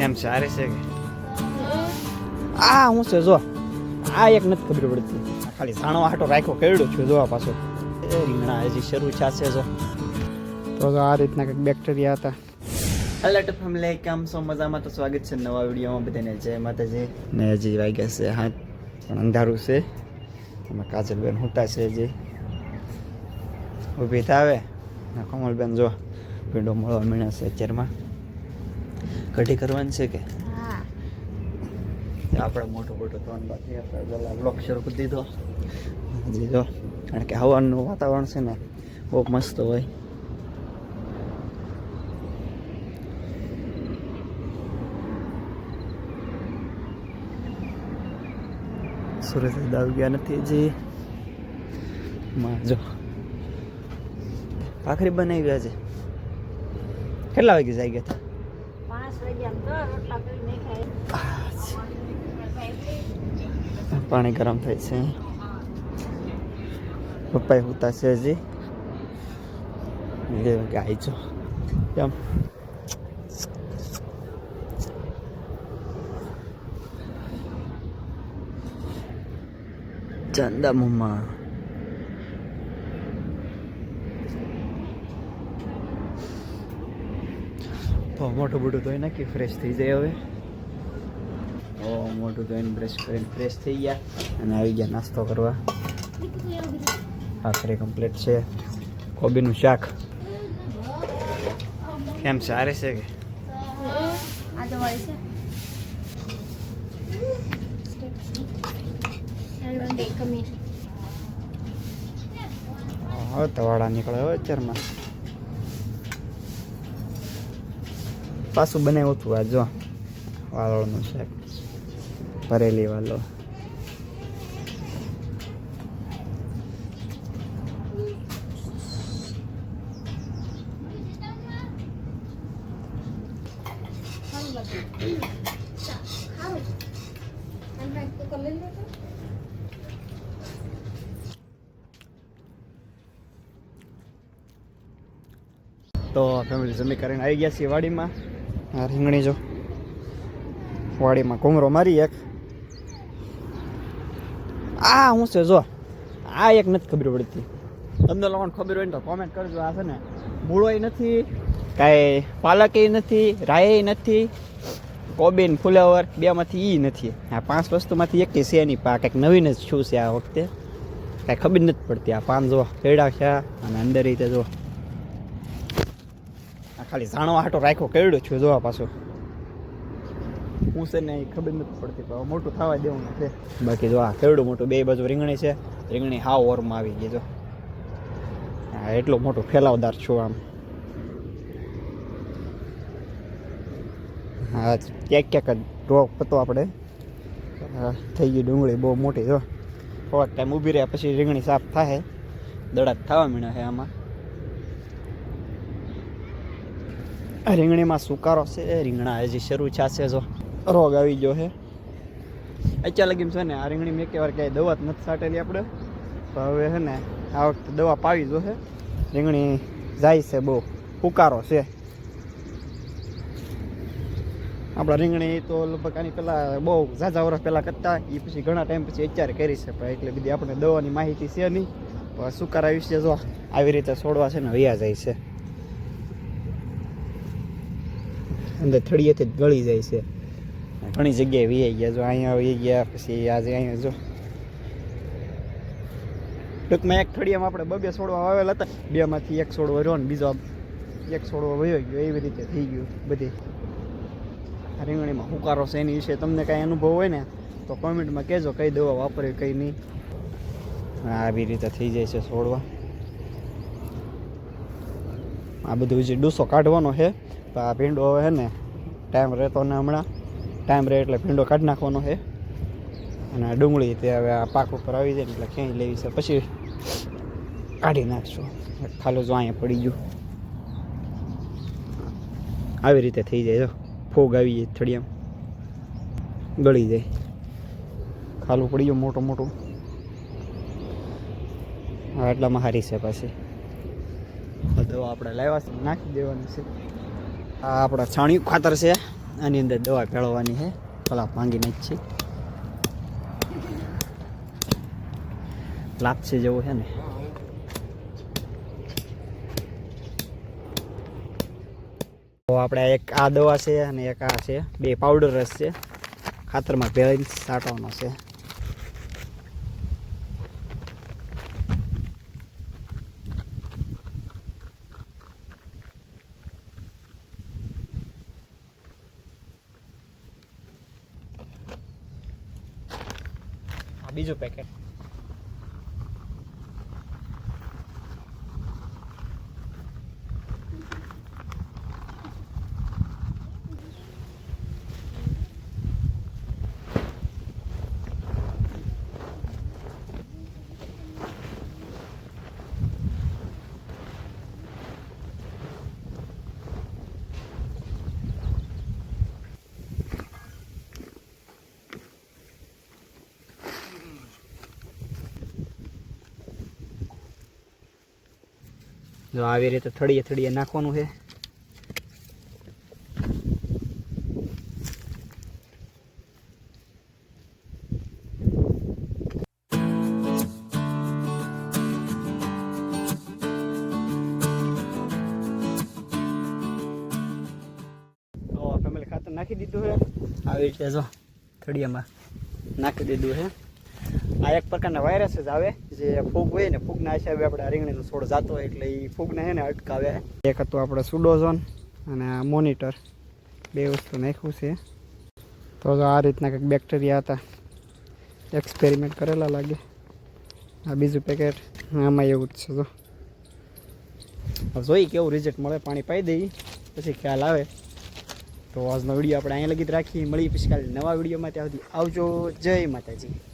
એમ સારે છે કે? આ હું છે, જો, આ એક નથી ખબર પડતી. ખાલી સાણો આટો રાખ્યો કેળડો છું જોવા પાછો. એ રીંગણા હજી શરૂ છે, જો. તો જો આ રીતના કંઈક બેક્ટેરિયા હતા. હેલો ટુ ફેમિલી કેમ છો? મજામાં? તો સ્વાગત છે નવા વિડીયોમાં બધાને. જય માતાજી. ને હજી વાગ્યા છે હા પણ અંધારું છે. એમાં કાજલબેન હોતા છે હજી. ઊભી થાવે. ને કમલબેન, જો પીંડો મળવા મળ્યા છે અત્યારમાં. કઢી કરવાની છે કે? આપણે મોટો મોટો ત્રણ બાકી આપણે પેલા બ્લોક શરૂ કરી દીધો. હજી જો કારણ કે હવાનું વાતાવરણ છે ને બહુ મસ્ત હોય. સુરત દાવ ગયા નથી હજી. માં જો. ભાખરી બનાવી ગયા છે. કેટલા વાગે જાય ગયા હતા? પાણી ગરમ થાય છે. પપ્પાએ હોતા છે હજી. એ ગાય છો કેમ? ચંદા મમ્મા. તો મોટું મોટું ધોઈ નાખી ફ્રેશ થઈ જાય હવે. ઓ મોટું ધોઈને બ્રશ કરીને ફ્રેશ થઈ ગયા અને આવી ગયા નાસ્તો કરવા. આખરે કમ્પ્લીટ છે. કોબીનું શાક. કેમ સારે છે કે? હવે તવાડા નીકળે હવે અત્યારમાં. પાછું બનાવ્યું હતું આ જો, વાલોળનું શાક. ભરેલી વાલો. તો ફેમિલી જમી કરીને આવી ગયા છીએ વાડીમાં. આ રીંગણી જો. વાડીમાં ઘૂમરો મારી એક. આ હું છે જો? આ એક નથી ખબર પડતી. તમને લોકોને ખબર હોય ને તો કોમેન્ટ કરજો, આ છે ને મૂળોય નથી, કાંઈ પાલકે નથી રાય નથી, કોબીન, ફુલાવર, બેમાંથી ઈ નથી. આ પાંચ વસ્તુમાંથી એક છે નહીં પા કંઈક નવીન જ શું છે આ વખતે? કાંઈ ખબર નથી પડતી આ પાન જો પેડા છે, અને અંદર રીતે જો. ખાલી જાણો હાટો રાખ્યો કેવડો છું જોવા પાછો. હું છે ને ખબર નથી પડતી, પણ મોટું થવા દેવું છે બાકી જો આ કેવડું મોટું બે બાજુ રીંગણી છે, રીંગણી હાવ ઓરમાં આવી ગઈ, જો. હા એટલો મોટો ફેલાવદાર છું આમ. હા, ક્યાંક ક્યાંક જ રોગ પતો આપણે. થઈ ગઈ ડુંગળી બહુ મોટી, જો. થોડાક ટાઈમ ઊભી રહ્યા, પછી રીંગણી સાફ થાય. દડા થવા મીણા છે આમાં આ રીંગણીમાં સુકારો છે રીંગણા હજી શરૂ છે જો. રોગ આવી ગયો છે. અત્યાર લગીન છે ને, આ રીંગણી મેં વાર ક્યાંય દવા જ નથી છાંટેલી આપણે. તો હવે છે ને, આ વખતે દવા પાવી જોશે રીંગણી જાય છે બહુ. ફુકારો છે. આપણા રીંગણી તો લગભગ આની પહેલાં બહુ ઝાઝા વર્ષ પહેલાં કરતા એ પછી ઘણા ટાઈમ પછી અત્યારે કરી છે, પણ એટલે બધી આપણે દવાની માહિતી છે નહીં. પણ સુકારા વિશે જો આવી રીતે છોડવા છે ને, વૈયા જાય છે. અંદર થળિયેથી જ ગળી જાય છે. ઘણી જગ્યાએ વી ગયા. જો અહીંયા વી ગયા પછી આજે અહીંયા જો. ટૂંકમાં એક થળિયામાં આપણે બબે છોડવા વાવેલા હતા. બેમાંથી એક છોડવો રહ્યો ને બીજો એક છોડવો વયો ગયો. એવી રીતે થઈ ગયું બધી. રીંગણીમાં હુકારો છે એની વિશે તમને કાંઈ અનુભવ હોય ને તો કોમેન્ટમાં કહેજો. કઈ દવા વાપરે કઈ નહીં. આવી રીતે થઈ જાય છે છોડવા આ બધું જે ડૂસો કાઢવાનો છે, તો આ ભીંડો હવે ને ટાઈમ રહેતો ને હમણાં. ટાઈમ રહે એટલે ભીંડો કાઢી નાખવાનો છે. અને આ ડુંગળી તે હવે આ પાક ઉપર આવી જાય એટલે ક્યાંય લેવી છે. પછી કાઢી નાખશું. ખાલી જો અહીંયા પડી ગયું. આવી રીતે થઈ જાય ફોગ આવી જાય થળિયામ ગળી જાય. ખાલું પડી ગયું મોટું મોટું. હા એટલામાં હારી છે પાછી. દવા આપણે લાવ્યા છે, નાખી દેવાનું છે. આ આપણા છાણિયું ખાતર છે, આની અંદર દવા ભેળવવાની છે પેલા ભાંગી નાખી લાપસી જેવું છે ને. તો આપણે એક આ દવા છે અને એક આ છે, બે પાવડર રસ છે. ખાતરમાં ભેળવીને સાટવાનો છે આ બીજું પેકેટ જો આવી રીતે થળીએ થળીએ નાખવાનું છે. તો ફેમિલી ખાતર નાખી દીધું છે. આવી રીતે જો થળિયામાં નાખી દીધું છે. આ એક પ્રકારના વાયરસ જ આવે, જે ફૂગ હોય ને, ફૂગના હિસાબે આપણે આ રીંગણીનો છોડ જાતો હોય એટલે એ ફૂગને છે ને અટકાવે. એક હતું આપણે સુડોઝોન અને મોનિટર બે વસ્તુ નાખ્યું છે. તો આ રીતના કંઈક બેક્ટેરિયા હતા. એક્સપેરિમેન્ટ કરેલા લાગે. આ બીજું પેકેટ આમાં એવું જ છે તો હવે જોઈ કેવું રિઝલ્ટ મળે, પાણી પાઈ દઈએ. પછી ખ્યાલ આવે. તો આજનો વીડિયો આપણે અહીંયા લગી રાખીએ. મળી પછી કાલે નવા વિડીયોમાં. ત્યાં સુધી આવજો. જય માતાજી.